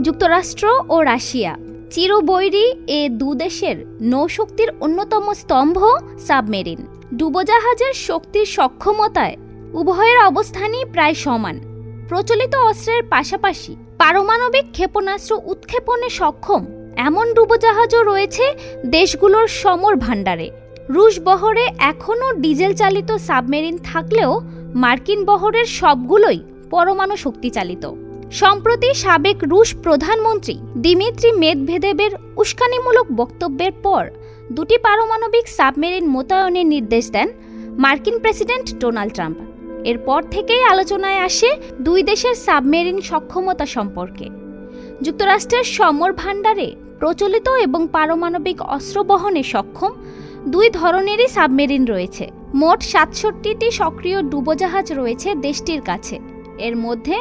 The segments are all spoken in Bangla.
যুক্তরাষ্ট্র ও রাশিয়া। চিরবৈরী এ দুদেশের নৌশক্তির অন্যতম স্তম্ভ সাবমেরিন। ডুবোজাহাজের শক্তির সক্ষমতায় উভয়ের অবস্থানই প্রায় সমান। প্রচলিত অস্ত্রের পাশাপাশি পারমাণবিক ক্ষেপণাস্ত্র উৎক্ষেপণে সক্ষম এমন ডুবোজাহাজও রয়েছে দেশগুলোর সমর ভাণ্ডারে। রুশ বহরে এখনও ডিজেল চালিত সাবমেরিন থাকলেও মার্কিন বহরের সবগুলোই পরমাণু শক্তি চালিত সম্প্রতি সাবেক রুশ প্রধানমন্ত্রী দিমিত্রি মেদভেদেবের উস্কানিমূলক বক্তব্যের পর দুটি পারমাণবিক সাবমেরিন মোতায়নের নির্দেশ দেন মার্কিন প্রেসিডেন্ট ডোনাল্ড ট্রাম্প। এরপর থেকেই আলোচনায় আসে দুই দেশের সাবমেরিন সক্ষমতা সম্পর্কে। যুক্তরাষ্ট্রের সমর ভাণ্ডারে প্রচলিত এবং পারমাণবিক অস্ত্র বহনে সক্ষম দুই ধরনেরই সাবমেরিন রয়েছে। মোট সাতষট্টিটি সক্রিয় ডুবোজাহাজ রয়েছে দেশটির কাছে। এর মধ্যে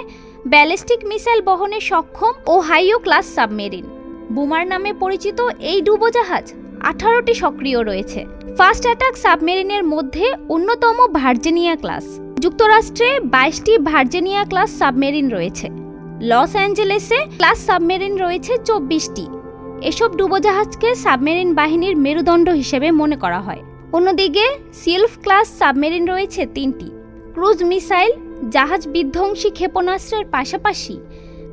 ব্যালিস্টিক মিসাইল বহনে সক্ষম ও হাইও ক্লাস সাবমেরিন। বুমার নামে পরিচিত এই ডুবোজাহাজ আঠারোটি সক্রিয় রয়েছে। ফার্স্ট অ্যাটাক সাবমেরিনের মধ্যে অন্যতম ভার্জিনিয়া ক্লাস। যুক্তরাষ্ট্রে বাইশটি ভার্জিনিয়া ক্লাস সাবমেরিন রয়েছে। লস অ্যাঞ্জেলেসে ক্লাস সাবমেরিন রয়েছে চব্বিশটি। এসব ডুবোজাহাজকে সাবমেরিন বাহিনীর মেরুদণ্ড হিসেবে মনে করা হয়। অন্যদিকে সিলফ ক্লাস সাবমেরিন রয়েছে তিনটি। ক্রুজ মিসাইল জাহাজ বিধ্বংসী ক্ষেপণাস্ত্রের পাশাপাশি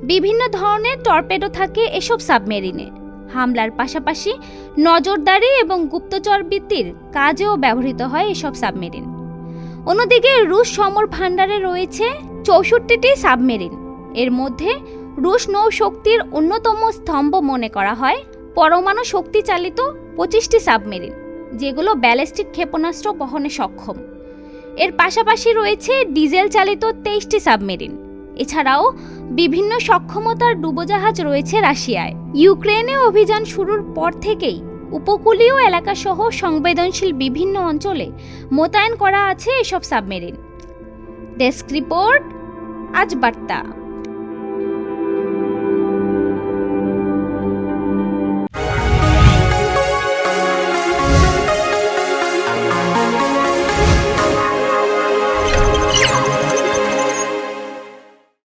বিভিন্ন ধরনের টর্পেডো থাকে এসব সাবমেরিনে। হামলার পাশাপাশি নজরদারি এবং গুপ্তচর বৃত্তির কাজেও ব্যবহৃত হয় এসব সাবমেরিন। অন্যদিকে রুশ সমর ভাণ্ডারে রয়েছে চৌষট্টিটি সাবমেরিন। এর মধ্যে রুশ নৌশক্তির অন্যতম স্তম্ভ মনে করা হয়। পরমাণু শক্তি চালিত পঁচিশটি সাবমেরিন, যেগুলো ব্যালিস্টিক ক্ষেপণাস্ত্র বহনে সক্ষম। এর পাশাপাশি রয়েছে ডিজেল চালিত তেইশটি সাবমেরিন। এছাড়াও বিভিন্ন সক্ষমতার ডুবোজাহাজ রয়েছে রাশিয়ায়। ইউক্রেনে অভিযান শুরুর পর থেকেই উপকূলীয় এলাকাসহ সংবেদনশীল বিভিন্ন অঞ্চলে মোতায়েন করা আছে এসব সাবমেরিন। ডেস্ক রিপোর্ট, আজ বার্তা।